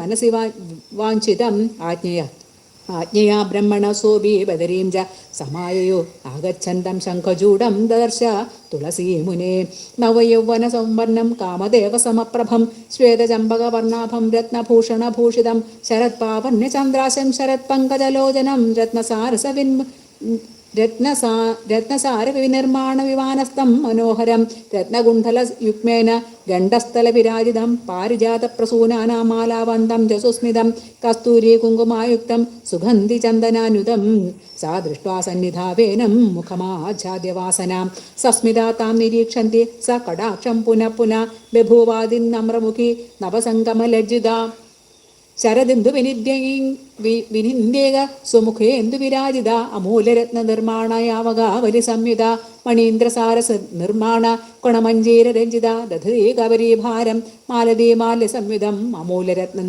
मनसि वा वाञ्छितम् आज्ञया आज्ञया ब्रह्मणसोऽपि बदरीं च समाययो आगच्छन्तं शङ्खचूडं ददर्श तुलसीमुने नवयौवनसंवर्णं कामदेवसमप्रभं श्वेतचम्बकवर्णाभं रत्नभूषणभूषितं शरत्पावन्यचन्द्राशं शरत्पङ्कजलोचनं रत्नसारसविन् രത്നസാ രത്നസാര വിനിർമ്മാണ വിമാനസ്ഥം മനോഹരം. രത്നകുണ്ഠല യുഗ്മേന ഗണ്ഡസ്ഥല വിരാജിതം പാരിജാത പ്രസൂനാനാമാലാവന്തം ജസുസ്മിതം. കസ്തൂരി കുങ്കുമായുക്തം സുഗന്ധി ചന്ദനാനുതം സാ ദൃഷ്ട്വാ സന്നിധാവേനം മുഖമാചാദ്യവാസന സസ്മിതാ താം നിരീക്ഷന്തി സ കടാക്ഷം പുനഃ പുനഃ. ബഭൂവാദിൻ നമ്രമുഖി നവസംഗമലജ്ജിത. ശരദിന്ദു വിനിദ്യൈ വി- വിനിന്ദേക സ്വമുഖേന്ദു വിരാജിത? അമൂലരത്ന നിർമ്മാണയാവകാവലി സംയുത മണീന്ദ്രസാരസ നിർമ്മാണ കൊണമഞ്ചേര രഞ്ജിത. ദധീ കവരീഭാരം മാലതീ മാല്യ സംയുതം അമൂലരത്ന